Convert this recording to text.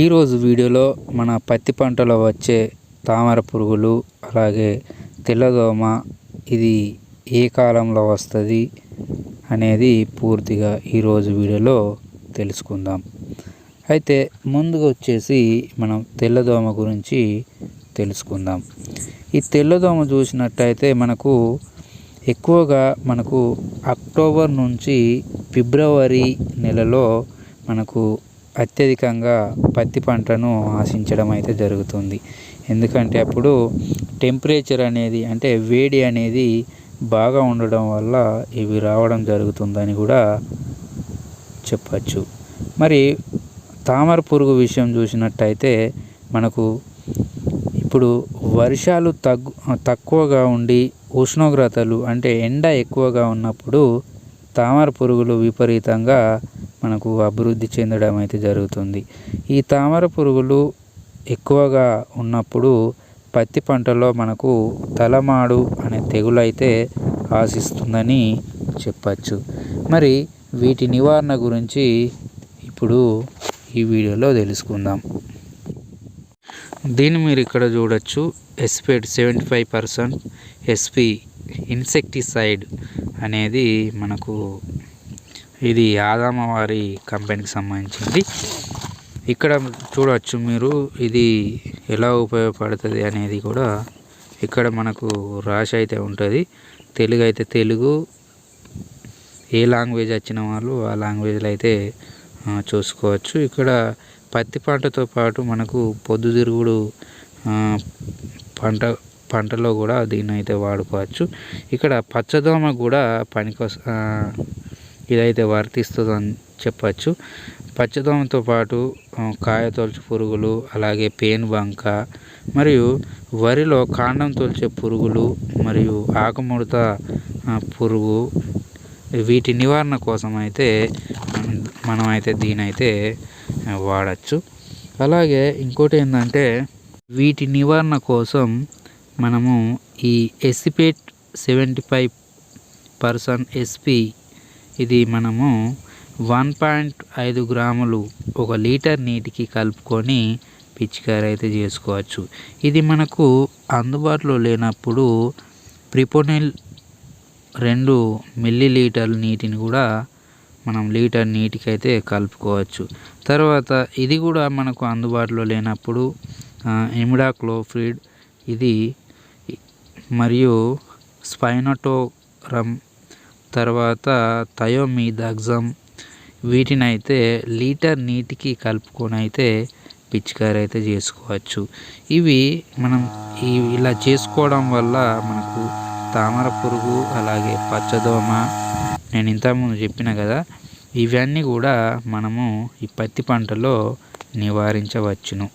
ఈరోజు వీడియోలో మన పత్తి పంటలో వచ్చే తామర పురుగులు అలాగే తెల్లదోమ ఇది ఏ కాలంలో వస్తుంది అనేది పూర్తిగా ఈరోజు వీడియోలో తెలుసుకుందాం. అయితే ముందుగా వచ్చేసి మనం తెల్లదోమ గురించి తెలుసుకుందాం. ఈ తెల్లదోమ చూసినట్టయితే మనకు ఎక్కువగా మనకు అక్టోబర్ నుంచి ఫిబ్రవరి నెలలో మనకు అత్యధికంగా పత్తి పంటను ఆశించడం అయితే జరుగుతుంది. ఎందుకంటే అప్పుడు టెంపరేచర్ అనేది అంటే వేడి అనేది బాగా ఉండడం వల్ల ఇవి రావడం జరుగుతుందని కూడా చెప్పచ్చు. మరి తామర పురుగు విషయం చూసినట్టయితే మనకు ఇప్పుడు వర్షాలు తగ్గు తక్కువగా ఉండి ఉష్ణోగ్రతలు అంటే ఎండ ఎక్కువగా ఉన్నప్పుడు తామర పురుగులు విపరీతంగా మనకు అభివృద్ధి చెందడం అయితే జరుగుతుంది. ఈ తామర పురుగులు ఎక్కువగా ఉన్నప్పుడు పత్తి పంటలో మనకు తలమాడు అనే తెగులు అయితే ఆశిస్తుందని చెప్పచ్చు. మరి వీటి నివారణ గురించి ఇప్పుడు ఈ వీడియోలో తెలుసుకుందాం. దీన్ని మీరు ఇక్కడ చూడొచ్చు. Acephate seventy five percent SP insecticide అనేది మనకు ఇది ఆదామ వారి కంపెనీకి సంబంధించింది. ఇక్కడ చూడవచ్చు మీరు ఇది ఎలా ఉపయోగపడుతుంది అనేది కూడా ఇక్కడ మనకు రాసి అయితే ఉంటుంది. తెలుగు అయితే తెలుగు ఏ లాంగ్వేజ్ వచ్చిన వాళ్ళు ఆ లాంగ్వేజ్లో అయితే చూసుకోవచ్చు. ఇక్కడ పత్తి పంటతో పాటు మనకు పొద్దుతిరుగుడు పంట పంటలో కూడా దీన్ని అయితే వాడుకోవచ్చు. ఇక్కడ పచ్చదోమ కూడా పనికొస్ ఇదైతే వర్తిస్తుందని చెప్పచ్చు. పచ్చదోమతో పాటు కాయ తొలచు పురుగులు అలాగే పేను బంక మరియు వరిలో కాండం తొలిచే పురుగులు మరియు ఆకుముడత పురుగు వీటి నివారణ కోసం అయితే మనమైతే దీనైతే దీని అయితే వాడచ్చు. అలాగే ఇంకోటి ఏంటంటే వీటి నివారణ కోసం మనము ఈ acephate seventy five percent SP ఇది మనము వన్ పాయింట్ ఐదు గ్రాములు ఒక లీటర్ నీటికి కలుపుకొని పిచికారి అయితే చేసుకోవచ్చు. ఇది మనకు అందుబాటులో లేనప్పుడు ప్రిపోనిల్ రెండు మిల్లీ లీటర్ల నీటిని కూడా మనం లీటర్ నీటికి అయితే కలుపుకోవచ్చు. తర్వాత ఇది కూడా మనకు అందుబాటులో లేనప్పుడు ఇమిడాక్లోఫ్రిడ్ ఇది మరియు స్పైనటోరమ్ తర్వాత థయోమీదాగ్జమ్ వీటిని అయితే లీటర్ నీటికి కలుపుకొని అయితే పిచికారి అయితే చేసుకోవచ్చు. ఇవి మనం ఇలా చేసుకోవడం వల్ల మనకు తామర పురుగు అలాగే పచ్చదోమ నేను ఇంతకుముందు చెప్పిన కదా ఇవన్నీ కూడా మనము ఈ పత్తి పంటలో నివారించవచ్చును.